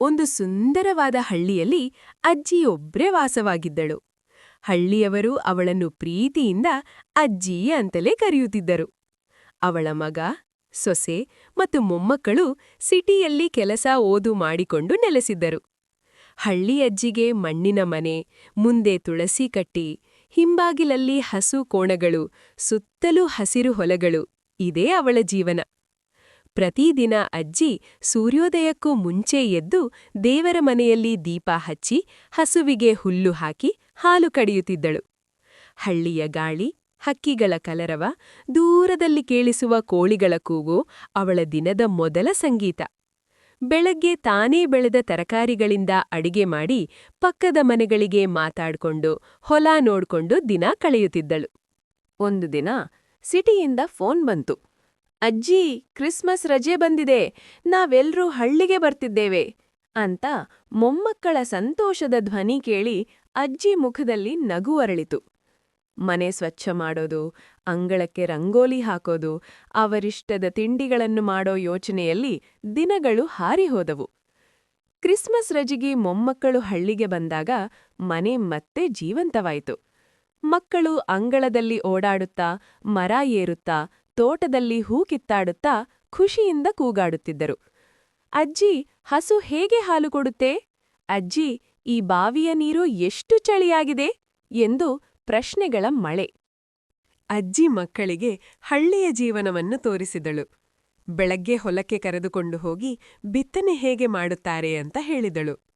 ಒಂದು ಸುಂದರವಾದ ಹಳ್ಳಿಯಲ್ಲಿ ಅಜ್ಜಿಯೊಬ್ರೇ ವಾಸವಾಗಿದ್ದಳು. ಹಳ್ಳಿಯವರು ಅವಳನ್ನು ಪ್ರೀತಿಯಿಂದ ಅಜ್ಜಿ ಅಂತಲೇ ಕರೆಯುತ್ತಿದ್ದರು. ಅವಳ ಮಗ, ಸೊಸೆ ಮತ್ತು ಮೊಮ್ಮಕ್ಕಳು ಸಿಟಿಯಲ್ಲಿ ಕೆಲಸ ಓದು ಮಾಡಿಕೊಂಡು ನೆಲೆಸಿದ್ದರು. ಹಳ್ಳಿಯಜ್ಜಿಗೆ ಮಣ್ಣಿನ ಮನೆ, ಮುಂದೆ ತುಳಸಿ ಕಟ್ಟಿ, ಹಿಂಬಾಗಿಲಲ್ಲಿ ಹಸು ಕೋಣಗಳು, ಸುತ್ತಲೂ ಹಸಿರು ಹೊಲಗಳು, ಇದೇ ಅವಳ ಜೀವನ. ಪ್ರತಿದಿನ ಅಜ್ಜಿ ಸೂರ್ಯೋದಯಕ್ಕೂ ಮುಂಚೆ ಎದ್ದು ದೇವರ ಮನೆಯಲ್ಲಿ ದೀಪ ಹಚ್ಚಿ ಹಸುವಿಗೆ ಹುಲ್ಲು ಹಾಕಿ ಹಾಲು ಕಡಿಯುತ್ತಿದ್ದಳು. ಹಳ್ಳಿಯ ಗಾಳಿ, ಹಕ್ಕಿಗಳ ಕಲರವ, ದೂರದಲ್ಲಿ ಕೇಳಿಸುವ ಕೋಳಿಗಳ ಕೂಗು ಅವಳ ದಿನದ ಮೊದಲ ಸಂಗೀತ. ಬೆಳಗ್ಗೆ ತಾನೇ ಬೆಳೆದ ತರಕಾರಿಗಳಿಂದ ಅಡಿಗೆ ಮಾಡಿ ಪಕ್ಕದ ಮನೆಗಳಿಗೆ ಮಾತಾಡ್ಕೊಂಡು ಹೊಲ ನೋಡ್ಕೊಂಡು ದಿನ ಕಳೆಯುತ್ತಿದ್ದಳು. ಒಂದು ದಿನ ಸಿಟಿಯಿಂದ ಫೋನ್ ಬಂತು. ಅಜ್ಜಿ, ಕ್ರಿಸ್ಮಸ್ ರಜೆ ಬಂದಿದೆ, ನಾವೆಲ್ರೂ ಹಳ್ಳಿಗೆ ಬರ್ತಿದ್ದೇವೆ ಅಂತ ಮೊಮ್ಮಕ್ಕಳ ಸಂತೋಷದ ಧ್ವನಿ ಕೇಳಿ ಅಜ್ಜಿ ಮುಖದಲ್ಲಿ ನಗು ಅರಳಿತು. ಮನೆ ಸ್ವಚ್ಛ ಮಾಡೋದು, ಅಂಗಳಕ್ಕೆ ರಂಗೋಲಿ ಹಾಕೋದು, ಅವರಿಷ್ಟದ ತಿಂಡಿಗಳನ್ನು ಮಾಡೋ ಯೋಚನೆಯಲ್ಲಿ ದಿನಗಳು ಹಾರಿಹೋದವು. ಕ್ರಿಸ್ಮಸ್ ರಜೆಗೆ ಮೊಮ್ಮಕ್ಕಳು ಹಳ್ಳಿಗೆ ಬಂದಾಗ ಮನೆ ಮತ್ತೆ ಜೀವಂತವಾಯಿತು. ಮಕ್ಕಳು ಅಂಗಳದಲ್ಲಿ ಓಡಾಡುತ್ತಾ, ಮರ ಏರುತ್ತಾ ತೋಟದಲ್ಲಿ ಹೂ ಕಿತ್ತಾಡುತ್ತಾ ಖುಷಿಯಿಂದ ಕೂಗಾಡುತ್ತಿದ್ದರು. ಅಜ್ಜಿ, ಹಸು ಹೇಗೆ ಹಾಲು ಕೊಡುತ್ತೆ? ಅಜ್ಜಿ, ಈ ಬಾವಿಯ ನೀರು ಎಷ್ಟು ಚಳಿಯಾಗಿದೆ? ಎಂದು ಪ್ರಶ್ನೆಗಳ ಮಳೆ. ಅಜ್ಜಿ ಮಕ್ಕಳಿಗೆ ಹಳ್ಳಿಯ ಜೀವನವನ್ನು ತೋರಿಸಿದಳು. ಬೆಳಗ್ಗೆ ಹೊಲಕ್ಕೆ ಕರೆದುಕೊಂಡು ಹೋಗಿ ಬಿತ್ತನೆ ಹೇಗೆ ಮಾಡುತ್ತಾರೆ ಅಂತ ಹೇಳಿದಳು.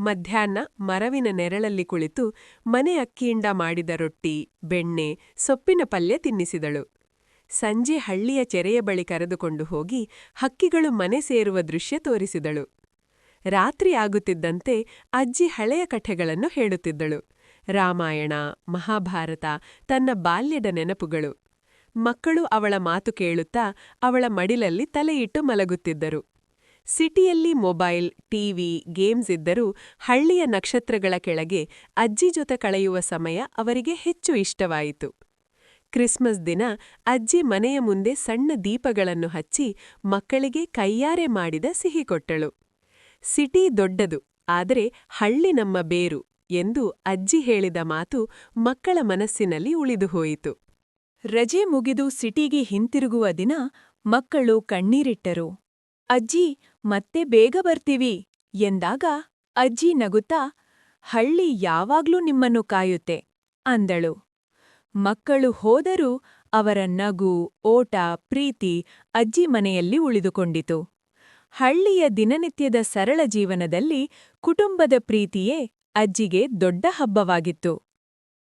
ಮಧ್ಯಾಹ್ನ ಮರವಿನ ನೆರಳಲ್ಲಿ ಕುಳಿತು ಮನೆ ಅಕ್ಕಿಯಿಂದ ಮಾಡಿದ ರೊಟ್ಟಿ, ಬೆಣ್ಣೆ, ಸೊಪ್ಪಿನ ಪಲ್ಯ ತಿನ್ನಿಸಿದಳು. ಸಂಜೆ ಹಳ್ಳಿಯ ಚೆರೆಯ ಬಳಿ ಕರೆದುಕೊಂಡು ಹೋಗಿ ಹಕ್ಕಿಗಳು ಮನೆ ಸೇರುವ ದೃಶ್ಯ ತೋರಿಸಿದಳು. ರಾತ್ರಿ ಆಗುತ್ತಿದ್ದಂತೆ ಅಜ್ಜಿ ಹಳೆಯ ಕಥೆಗಳನ್ನು ಹೇಳುತ್ತಿದ್ದಳು. ರಾಮಾಯಣ, ಮಹಾಭಾರತ, ತನ್ನ ಬಾಲ್ಯದ ನೆನಪುಗಳು. ಮಕ್ಕಳು ಅವಳ ಮಾತು ಕೇಳುತ್ತಾ ಅವಳ ಮಡಿಲಲ್ಲಿ ತಲೆಯಿಟ್ಟು ಮಲಗುತ್ತಿದ್ದರು. ಸಿಟಿಯಲ್ಲಿ ಮೊಬೈಲ್, ಟಿವಿ, ಗೇಮ್ಸ್ ಇದ್ದರೂ ಹಳ್ಳಿಯ ನಕ್ಷತ್ರಗಳ ಕೆಳಗೆ ಅಜ್ಜಿ ಜೊತೆ ಕಳೆಯುವ ಸಮಯ ಅವರಿಗೆ ಹೆಚ್ಚು ಇಷ್ಟವಾಯಿತು. ಕ್ರಿಸ್ಮಸ್ ದಿನ ಅಜ್ಜಿ ಮನೆಯ ಮುಂದೆ ಸಣ್ಣ ದೀಪಗಳನ್ನು ಹಚ್ಚಿ ಮಕ್ಕಳಿಗೆ ಕೈಯಾರೆ ಮಾಡಿದ ಸಿಹಿ ಕೊಟ್ಟಳು. ಸಿಟಿ ದೊಡ್ಡದು, ಆದರೆ ಹಳ್ಳಿ ನಮ್ಮ ಬೇರು ಎಂದು ಅಜ್ಜಿ ಹೇಳಿದ ಮಾತು ಮಕ್ಕಳ ಮನಸ್ಸಿನಲ್ಲಿ ಉಳಿದುಹೋಯಿತು ರಜೆ ಮುಗಿದು ಸಿಟಿಗೆ ಹಿಂತಿರುಗುವ ದಿನ ಮಕ್ಕಳು ಕಣ್ಣೀರಿಟ್ಟರು. ಅಜ್ಜಿ, ಮತ್ತೆ ಬೇಗ ಬರ್ತೀವಿ ಎಂದಾಗ ಅಜ್ಜಿ ನಗುತ್ತಾ, ಹಳ್ಳಿ ಯಾವಾಗ್ಲೂ ನಿಮ್ಮನ್ನು ಕಾಯುತ್ತೆ ಅಂದಳು. ಮಕ್ಕಳು ಹೋದರೂ ಅವರ ನಗು, ಓಟ, ಪ್ರೀತಿ ಅಜ್ಜಿ ಮನೆಯಲ್ಲಿ ಉಳಿದುಕೊಂಡಿತು. ಹಳ್ಳಿಯ ದಿನನಿತ್ಯದ ಸರಳ ಜೀವನದಲ್ಲಿ ಕುಟುಂಬದ ಪ್ರೀತಿಯೇ ಅಜ್ಜಿಗೆ ದೊಡ್ಡ ಹಬ್ಬವಾಗಿತ್ತು.